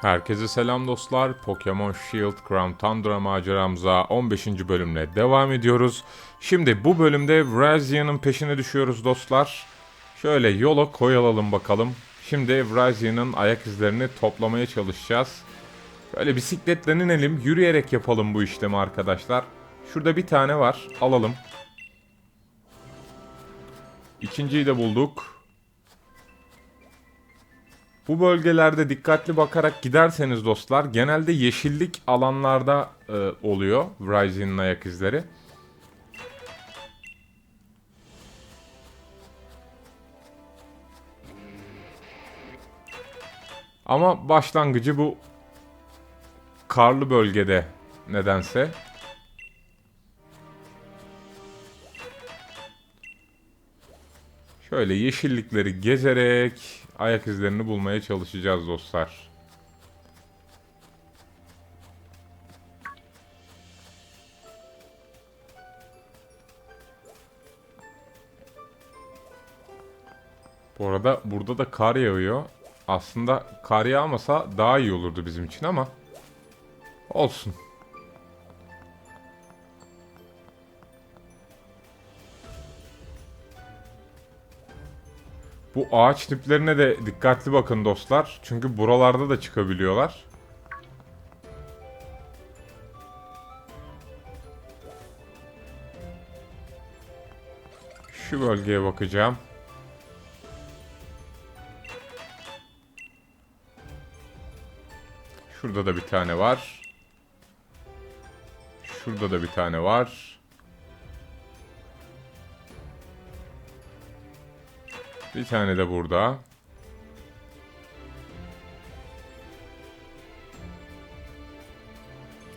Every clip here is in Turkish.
Herkese selam dostlar. Pokemon Shield Crown Tundra maceramıza 15. bölümle devam ediyoruz. Şimdi bu bölümde Vrazia'nın peşine düşüyoruz dostlar. Şöyle yola koyalım bakalım. Şimdi Vrazia'nın ayak izlerini toplamaya çalışacağız. Böyle bisikletle inelim, yürüyerek yapalım bu işlemi arkadaşlar. Şurada bir tane var, alalım. İkinciyi de bulduk. Bu bölgelerde dikkatli bakarak giderseniz dostlar genelde yeşillik alanlarda e, oluyor Ryzen'in ayak izleri. Ama başlangıcı bu karlı bölgede nedense. Şöyle yeşillikleri gezerek ayak izlerini bulmaya çalışacağız dostlar. Bu arada burada da kar yağıyor. Aslında kar yağmasa daha iyi olurdu bizim için ama olsun. Bu ağaç tiplerine de dikkatli bakın dostlar. Çünkü buralarda da çıkabiliyorlar. Şu bölgeye bakacağım. Şurada da bir tane var. Şurada da bir tane var. Bir tane de burada.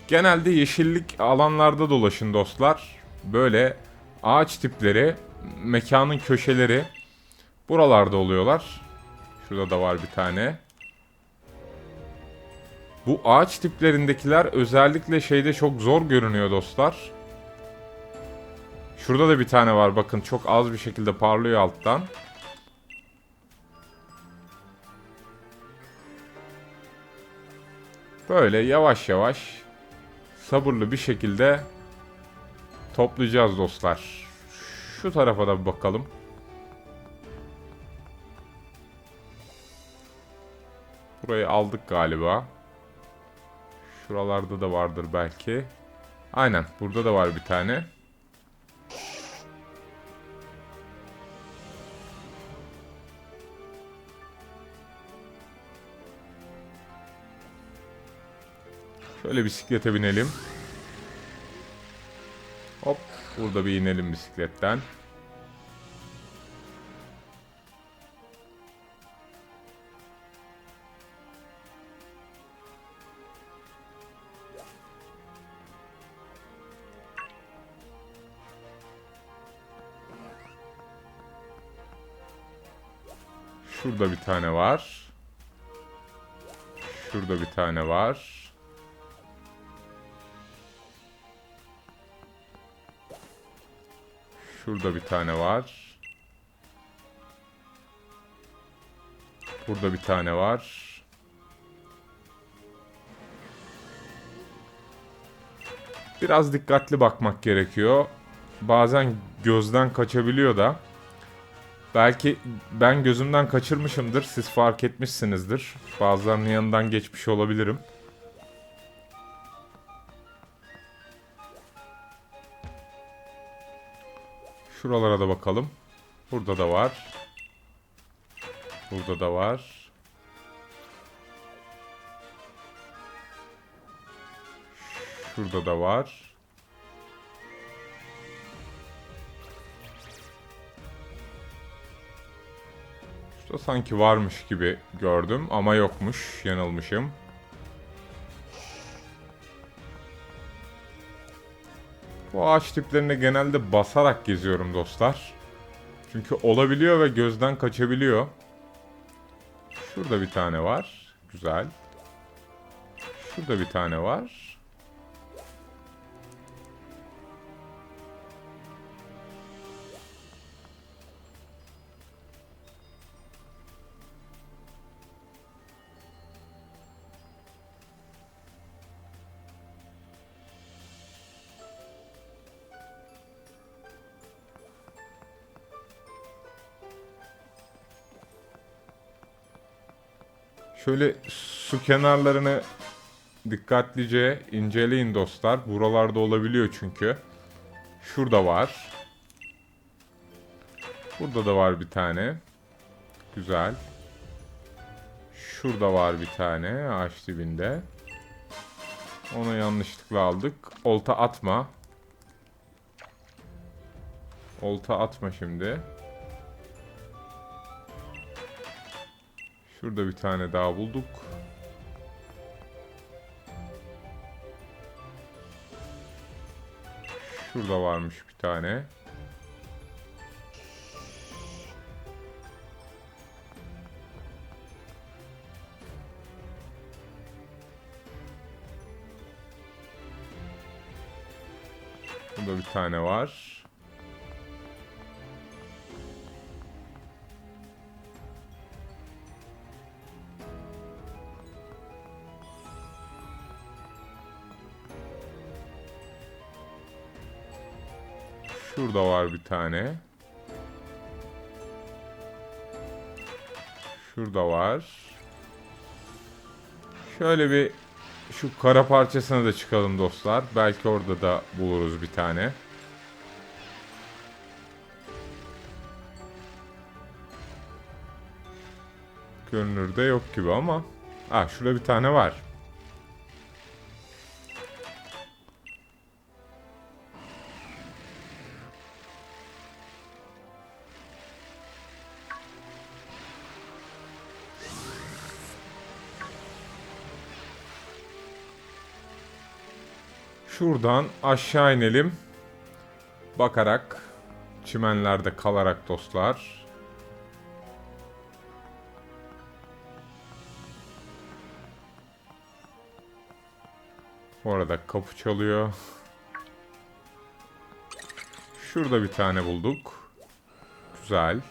Genelde yeşillik alanlarda dolaşın dostlar. Böyle ağaç tipleri, mekanın köşeleri buralarda oluyorlar. Şurada da var bir tane. Bu ağaç tiplerindekiler özellikle şeyde çok zor görünüyor dostlar. Şurada da bir tane var bakın çok az bir şekilde parlıyor alttan. Böyle yavaş yavaş sabırlı bir şekilde toplayacağız dostlar. Şu tarafa da bir bakalım. Burayı aldık galiba. Şuralarda da vardır belki. Aynen burada da var bir tane. Şöyle bisiklete binelim. Hop burada bir inelim bisikletten. Şurada bir tane var. Şurada bir tane var. Şurada bir tane var. Burada bir tane var. Biraz dikkatli bakmak gerekiyor. Bazen gözden kaçabiliyor da. Belki ben gözümden kaçırmışımdır. Siz fark etmişsinizdir. Bazılarının yanından geçmiş olabilirim. Şuralara da bakalım. Burada da var. Burada da var. Şurada da var. Şurada sanki varmış gibi gördüm ama yokmuş. Yanılmışım. Bu ağaç tiplerine genelde basarak geziyorum dostlar. Çünkü olabiliyor ve gözden kaçabiliyor. Şurada bir tane var. Güzel. Şurada bir tane var. Şöyle su kenarlarını dikkatlice inceleyin dostlar. Buralarda olabiliyor çünkü. Şurada var. Burada da var bir tane. Güzel. Şurada var bir tane ağaç dibinde. Onu yanlışlıkla aldık. Olta atma. Olta atma şimdi. Şurada bir tane daha bulduk. Şurada varmış bir tane. Burada bir tane var. Şurada var bir tane. Şurada var. Şöyle bir şu kara parçasına da çıkalım dostlar. Belki orada da buluruz bir tane. Görünürde yok gibi ama. Ah şurada bir tane var. Şuradan aşağı inelim. Bakarak, çimenlerde kalarak dostlar. Orada kapı çalıyor. Şurada bir tane bulduk. Güzel.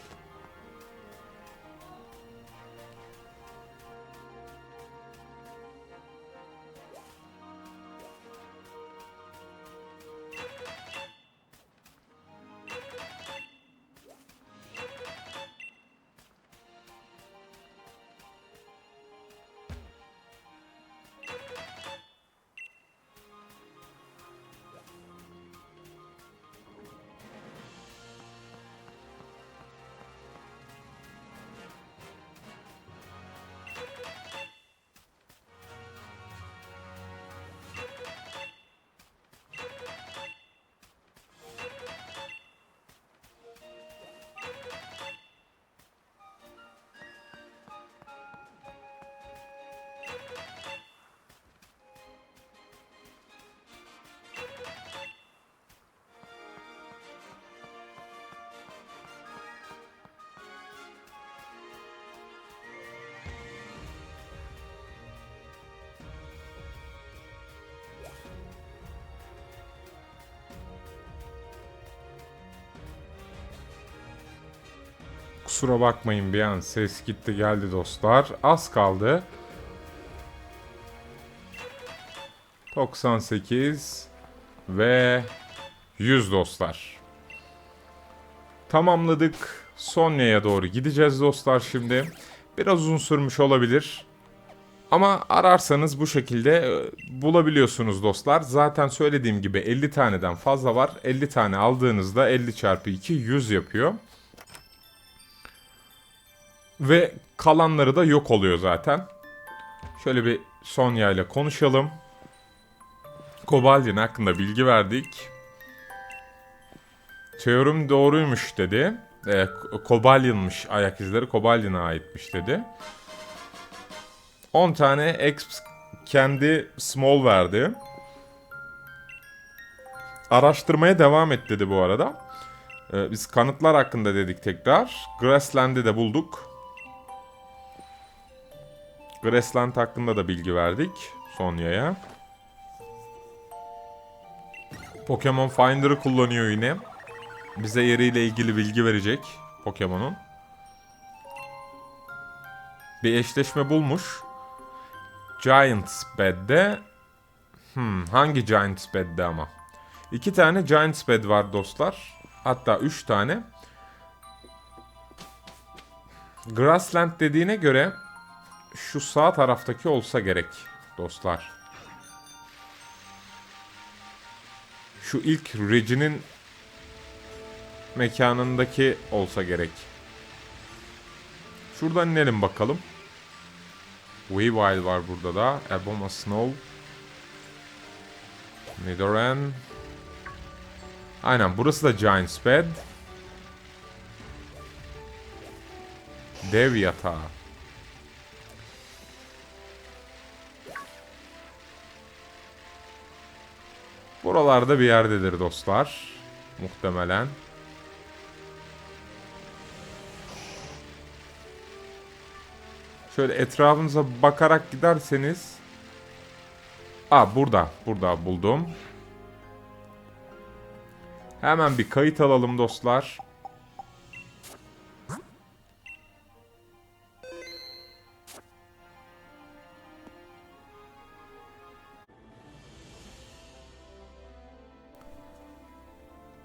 Kusura bakmayın bir an ses gitti geldi dostlar. Az kaldı. 98 ve 100 dostlar. Tamamladık. Sonya'ya doğru gideceğiz dostlar şimdi. Biraz uzun sürmüş olabilir. Ama ararsanız bu şekilde e, bulabiliyorsunuz dostlar. Zaten söylediğim gibi 50 taneden fazla var. 50 tane aldığınızda 50 çarpı 2 100 yapıyor. Ve kalanları da yok oluyor zaten. Şöyle bir Sonya ile konuşalım. Kobaldin hakkında bilgi verdik. Teorim doğruymuş dedi. E, Kobalin'miş ayak izleri Kobalin'e aitmiş dedi. 10 tane X kendi small verdi. Araştırmaya devam et dedi bu arada. Ee, biz kanıtlar hakkında dedik tekrar. Grassland'i de bulduk. Grassland hakkında da bilgi verdik Sonya'ya. Pokemon Finder'ı kullanıyor yine. Bize yeriyle ilgili bilgi verecek Pokemon'un. Bir eşleşme bulmuş. Giants Bed'de hmm, hangi Giants Bed'de ama? İki tane Giants Bed var dostlar. Hatta üç tane. Grassland dediğine göre şu sağ taraftaki olsa gerek dostlar. Şu ilk Reggie'nin mekanındaki olsa gerek. Şuradan inelim bakalım. Weavile var burada da. Eboma Snow. Nidoran. Aynen burası da Giant's Bed. Dev yatağı. Buralarda bir yerdedir dostlar. Muhtemelen. Şöyle etrafınıza bakarak giderseniz Aa burada. Burada buldum. Hemen bir kayıt alalım dostlar.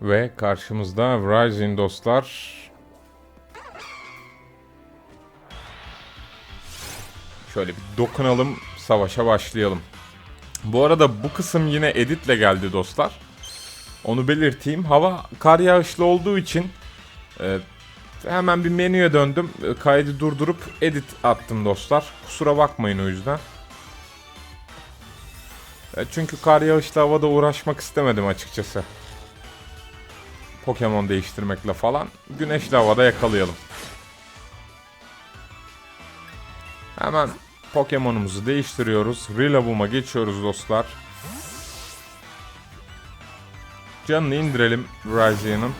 Ve karşımızda Rising dostlar. Şöyle bir dokunalım, savaşa başlayalım. Bu arada bu kısım yine editle geldi dostlar. Onu belirteyim. Hava kar yağışlı olduğu için e, hemen bir menüye döndüm. E, kaydı durdurup edit attım dostlar. Kusura bakmayın o yüzden. E, çünkü kar yağışlı havada uğraşmak istemedim açıkçası. Pokemon değiştirmekle falan. Güneşli havada yakalayalım. Hemen Pokemon'umuzu değiştiriyoruz. Rillaboom'a geçiyoruz dostlar. Canını indirelim Ryzian'ın.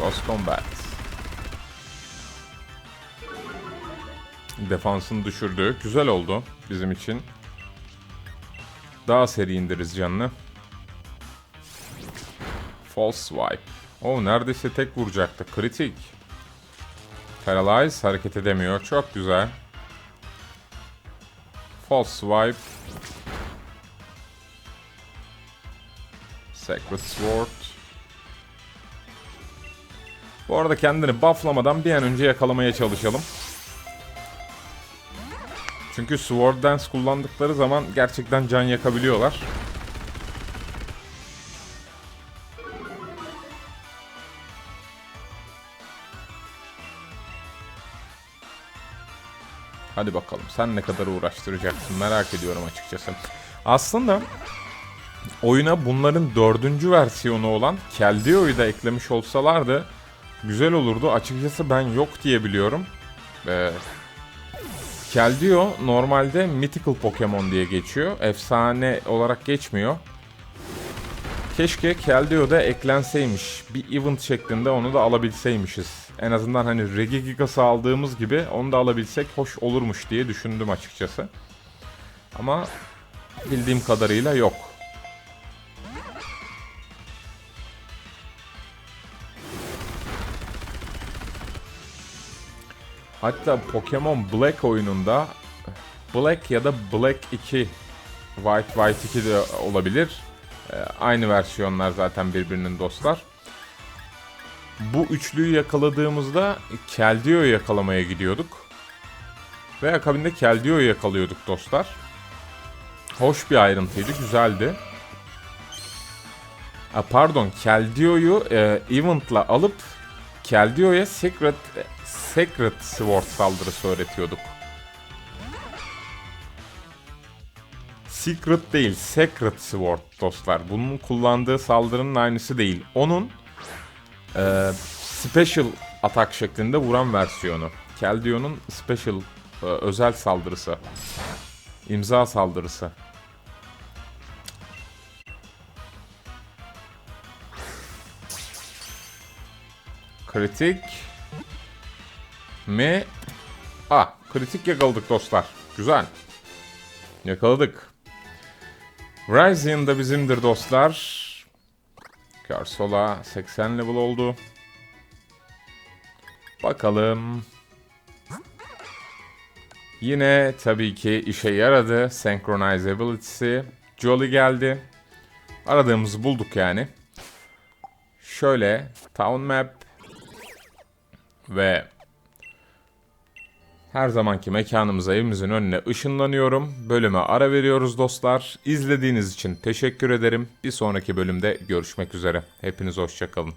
Lost Combat. Defansını düşürdü. Güzel oldu bizim için. Daha seri indiririz canını. False Swipe. Oh neredeyse tek vuracaktı. Kritik. Paralyze hareket edemiyor. Çok güzel. False Swipe. Sacred Sword. Bu arada kendini bufflamadan bir an önce yakalamaya çalışalım. Çünkü Sword Dance kullandıkları zaman gerçekten can yakabiliyorlar. Hadi bakalım sen ne kadar uğraştıracaksın merak ediyorum açıkçası. Aslında oyuna bunların dördüncü versiyonu olan Keldio'yu da eklemiş olsalardı güzel olurdu. Açıkçası ben yok diye biliyorum. Ee, Keldeo normalde Mythical Pokemon diye geçiyor. Efsane olarak geçmiyor. Keşke Keldeo'da eklenseymiş. Bir event şeklinde onu da alabilseymişiz. En azından hani Regigigas'ı aldığımız gibi onu da alabilsek hoş olurmuş diye düşündüm açıkçası. Ama bildiğim kadarıyla yok. Hatta Pokemon Black oyununda Black ya da Black 2 White White 2 de olabilir. Ee, aynı versiyonlar zaten birbirinin dostlar. Bu üçlüyü yakaladığımızda Keldio'yu yakalamaya gidiyorduk. Ve akabinde Keldio'yu yakalıyorduk dostlar. Hoş bir ayrıntıydı, güzeldi. A, pardon, Keldio'yu e, Event'la alıp Keldio'ya Secret Secret Sword saldırısı öğretiyorduk. Secret değil, Secret Sword dostlar. Bunun kullandığı saldırının aynısı değil. Onun e, Special atak şeklinde vuran versiyonu. Keldio'nun Special e, özel saldırısı. İmza saldırısı. Kritik mi? Ah, kritik yakaladık dostlar. Güzel. Yakaladık. Ryzen da bizimdir dostlar. Karsola 80 level oldu. Bakalım. Yine tabii ki işe yaradı. Synchronize ability'si. Jolly geldi. Aradığımızı bulduk yani. Şöyle Town Map ve Her zamanki mekanımıza evimizin önüne ışınlanıyorum. Bölüme ara veriyoruz dostlar. İzlediğiniz için teşekkür ederim. Bir sonraki bölümde görüşmek üzere. Hepiniz hoşçakalın.